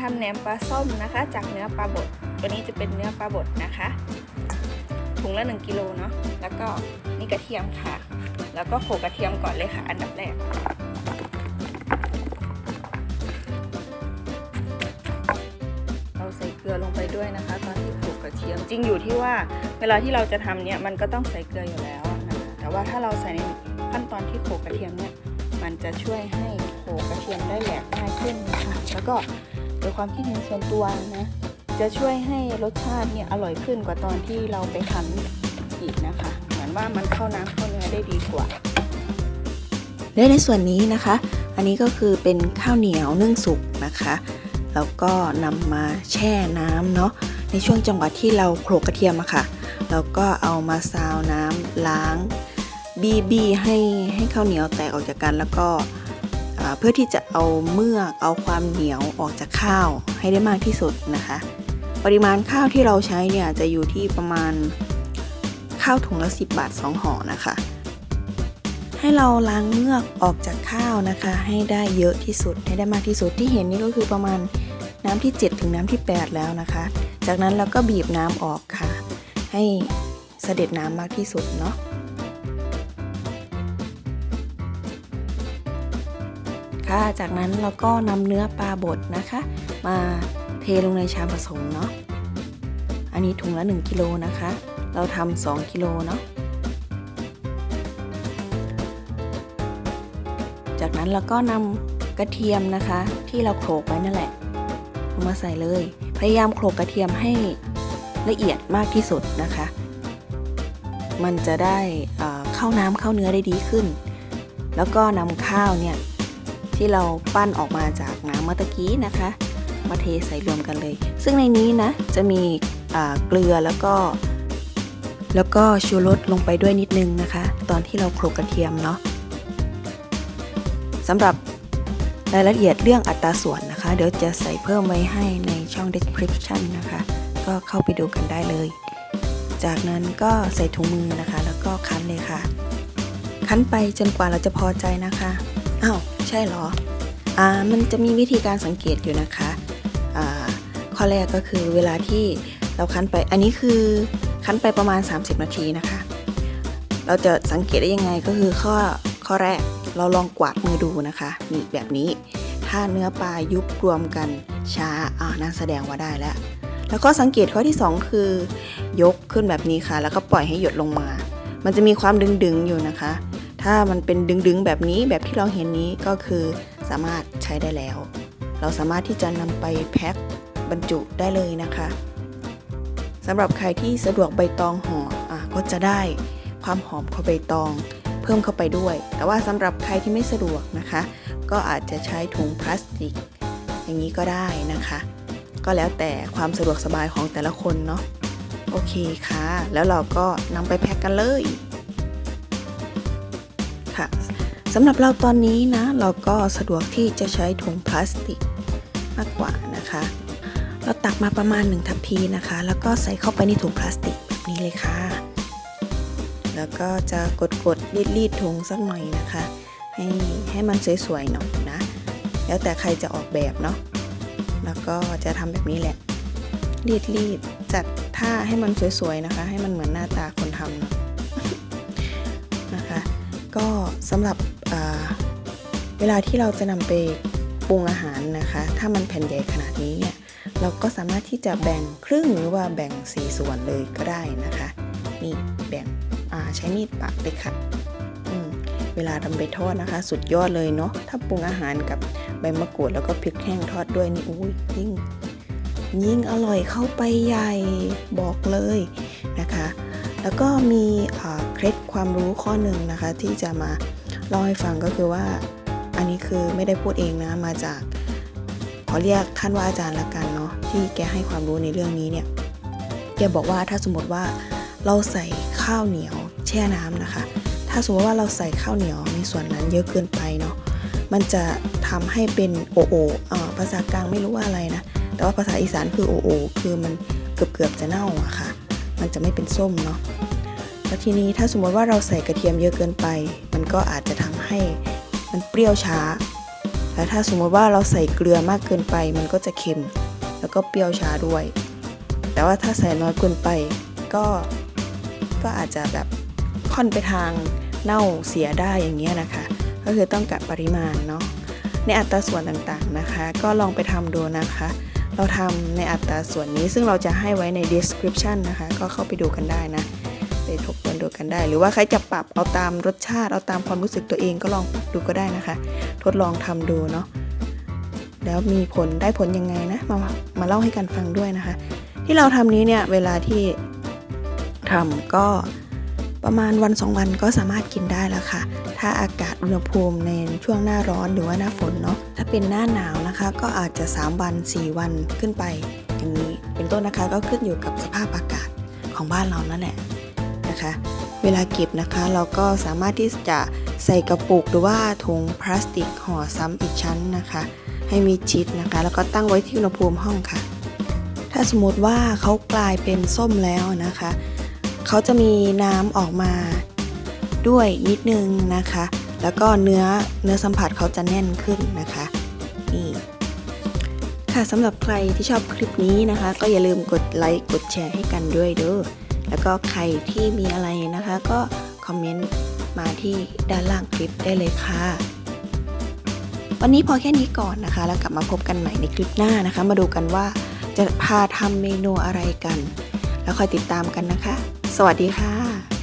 ทำแหนมปลาส้มนะคะ จากเนื้อปลาบดตัวนี้จะเป็นเนื้อปลาบดนะคะ ถุงละ1กิโลเนาะแล้วก็นี่กระเทียมค่ะ แล้วก็โขลกกระเทียมก่อนเลยค่ะ อันดับแรกเราใส่เกลือลงไปด้วยนะคะ ตอนที่โขลกกระเทียมจริงอยู่ที่ว่า เวลาที่เราจะทำเนี่ยมันก็ต้องใส่เกลืออยู่แล้วนะแต่ว่าถ้าเราใส่ในขั้นตอนที่โขลกกระเทียมเนี่ยมันจะช่วยให้โขลกกระเทียมได้แหลกง่ายขึ้นนะคะแล้วก็ โดยความคิดเห็นส่วนตัวนะ จะช่วยให้รสชาติเนี่ยอร่อยขึ้นกว่าตอนที่เราไปคั้นอีกนะคะ เหมือนว่ามันเข้าน้ำเข้าเนื้อได้ดีกว่าและในส่วนนี้นะคะ อันนี้ก็คือเป็นข้าวเหนียวนึ่งสุกนะคะแล้วก็นำมาแช่น้ำเนาะในช่วงจังหวะที่เราโขลกกระเทียมอะค่ะแล้วก็เอามาซาวน้ำล้างบีบีให้ให้ข้าวเหนียวแตกออกจากกันแล้วก็ เพื่อที่จะเอาเมือกเอาความเหนียวออกจากข้าวให้ได้มากที่สุดนะคะ ปริมาณข้าวที่เราใช้เนี่ยจะอยู่ที่ประมาณข้าวถุงละ 10 บาท 2ห่อนะคะ ให้เราล้างเมือกออกจากข้าวนะคะ ให้ได้เยอะที่สุดให้ได้มากที่สุดที่เห็นนี่ก็คือประมาณน้ำที่ 7 ถึงน้ำที่ 8 แล้วนะคะ จากนั้นเราก็บีบน้ำออกค่ะ ให้เสด็จน้ำมากที่สุดเนาะ จากนั้นเราก็นำเนื้อปลาบดนะคะ มาเทลงในชามผสมเนาะ อันนี้ถุงละ 1กิโลนะคะ เราทำ2กิโลเนาะ จากนั้นเราก็นำกระเทียมนะคะ ที่เราโขลกไว้นั่นแหละลงมาใส่เลย พยายามโขลกกระเทียมให้ละเอียดมากที่สุดนะคะ มันจะได้เอ่อเข้าน้ำเข้าเนื้อได้ดีขึ้น แล้วก็นำข้าวเนี่ย ที่เราปั้นออกมาจากน้ำเมื่อตะกี้นะคะ มาเทใส่รวมกันเลย ซึ่งในนี้นะจะมีเกลือแล้วก็ แล้วก็ชูรสลงไปด้วยนิดนึงนะคะ ตอนที่เราโขลกกระเทียมเนาะสำหรับรายละเอียดเรื่องอัตราส่วนนะคะ เดี๋ยวจะใส่เพิ่มไว้ให้ในช่อง description นะคะ ก็เข้าไปดูกันได้เลย จากนั้นก็ใส่ถุงมือนะคะ แล้วก็คั้นเลยค่ะ คั้นไปจนกว่าเราจะพอใจนะคะ อ้าวใช่เหรออ่ามันจะมีวิธีการสังเกตอยู่นะคะอ่าข้อแรกก็คือเวลาที่เราคั้นไปอันนี้คือคั้นไปประมาณ 30 นาทีนะคะ เราจะสังเกตได้ยังไงก็คือข้อข้อแรกเราลองกวาดมือดูนะคะนี่แบบนี้ถ้าเนื้อปลายุบรวมกันช้าอ่านั่นแสดงว่าได้แล้ว แล้วก็สังเกตข้อที่ 2 คือ ยกขึ้นแบบนี้ค่ะ แล้วก็ปล่อยให้หยดลงมา มันจะมีความดึงๆอยู่นะคะ ถ้ามันเป็นดึงๆแบบนี้แบบที่เราเห็นนี้ก็คือสามารถใช้ได้แล้ว เราสามารถที่จะนำไปแพ็คบรรจุได้เลยนะคะสำหรับใครที่สะดวกใบตองห่ออะก็จะได้ความหอมของใบตองเพิ่มเข้าไปด้วย แต่ว่าสำหรับใครที่ไม่สะดวกนะคะ ก็อาจจะใช้ถุงพลาสติก อย่างนี้ก็ได้นะคะ ก็แล้วแต่ความสะดวกสบายของแต่ละคนเนาะโอเคค่ะ แล้วเราก็นำไปแพ็คกันเลย ค่ะสำหรับเราตอนนี้นะ เราก็สะดวกที่จะใช้ถุงพลาสติกมากกว่านะคะ เราตักมาประมาณ1ทัพพีนะคะ แล้วก็ใส่เข้าไปในถุงพลาสติกแบบนี้เลยค่ะ แล้วก็จะกดกดรีดรีดถุงสักหน่อยนะคะ ให้ให้มันสวยๆหน่อยนะ แล้วแต่ใครจะออกแบบเนาะแล้วก็จะทำแบบนี้แหละ รีดรีดจัดท่าให้มันสวยๆนะคะ ให้มันเหมือนหน้าตาคนทำเนาะ ก็สำหรับเวลาที่เราจะนำไปปรุงอาหารนะคะ ถ้ามันแผ่นใหญ่ขนาดนี้เนี่ยเราก็สามารถที่จะแบ่งครึ่งหรือว่าแบ่งสีส่วนเลยก็ได้นะคะนี่แบ่งใช้มีดปักเลยค่ะเวลาทำไปทอดนะคะ สุดยอดเลยเนาะถ้าปรุงอาหารกับใบมะกรูดแล้วก็พริกแห้งทอดด้วยนี่อุ้ยยิ่งยิ่งอร่อยเข้าไปใหญ่บอกเลยนะคะ แล้วก็มีอ่า ความรู้ข้อหนึ่งนะคะ ที่จะมาเล่าให้ฟังก็คือว่า อันนี้คือไม่ได้พูดเองนะมาจากขอเรียกท่านว่าอาจารย์ละกันเนาะที่แกให้ความรู้ในเรื่องนี้เนี่ยแกบอกว่าถ้าสมมติว่าเราใส่ข้าวเหนียวแช่น้ำนะคะ ถ้าสมมติว่าเราใส่ข้าวเหนียวในส่วนนั้นเยอะเกินไปเนาะมันจะทำให้เป็นโอโออ่อภาษากลางไม่รู้ว่าอะไรนะ แต่ว่าภาษาอีสานคือโอโอคือมันเกือบเกือบๆจะเน่าอะค่ะ มันจะไม่เป็นส้มเนาะ แล้วทีนี้ถ้าสมมติว่าเราใส่กระเทียมเยอะเกินไป มันก็อาจจะทำให้มันเปรี้ยวช้าแต่ถ้าสมมติว่าเราใส่เกลือมากเกินไป มันก็จะเค็ม แล้วก็เปรี้ยวช้าด้วย แต่ว่าถ้าใส่น้อยเกินไปก็ก็อาจจะแบบค่อนไปทางเน่าเสียได้อย่างเงี้ยนะคะ ก็คือต้องกะปริมาณเนาะในอัตราส่วนต่างๆนะคะ ก็ลองไปทำดูนะคะ เราทำในอัตราส่วนนี้ซึ่งเราจะให้ไว้ใน description นะคะ ก็เข้าไปดูกันได้นะ ทบทวนดูกันได้ หรือว่าใครจะปรับเอาตามรสชาติเอาตามความรู้สึกตัวเองก็ลองปรับดูก็ได้นะคะ ทดลองทำดูเนาะแล้วมีผลได้ผลยังไงนะมามาเล่าให้กันฟังด้วยนะคะ ที่เราทำนี้เนี่ยเวลาที่ทำก็ประมาณวันสองวันก็สามารถกินได้แล้วค่ะ ถ้าอากาศอุณหภูมิในช่วงหน้าร้อนหรือว่าหน้าฝนเนาะ ถ้าเป็นหน้าหนาวนะคะ ก็อาจจะ 3 วัน 4 วันขึ้นไปอย่างนี้ เป็นต้นนะคะก็ขึ้นอยู่กับสภาพอากาศของบ้านเรานั่นแหละ นะคะ เวลาเก็บนะคะเราก็สามารถที่จะใส่กระปุกหรือว่าถุงพลาสติกห่อซ้ำอีกชั้นนะคะ ให้มีชิดนะคะ แล้วก็ตั้งไว้ที่อุณหภูมิห้องค่ะ ถ้าสมมติว่าเขากลายเป็นส้มแล้วนะคะ เขาจะมีน้ำออกมาด้วยนิดนึงนะคะ แล้วก็เนื้อเนื้อสัมผัสเขาจะแน่นขึ้นนะคะนี่ค่ะสำหรับใครที่ชอบคลิปนี้นะคะ ก็อย่าลืมกดไลค์กดแชร์ให้กันด้วยเด้อ แล้วก็ใครที่มีอะไรนะคะ ก็คอมเมนต์มาที่ด้านล่างคลิปได้เลยค่ะ วันนี้พอแค่นี้ก่อนนะคะ แล้วกลับมาพบกันใหม่ในคลิปหน้านะคะ มาดูกันว่าจะพาทำเมนูอะไรกัน แล้วคอยติดตามกันนะคะ สวัสดีค่ะ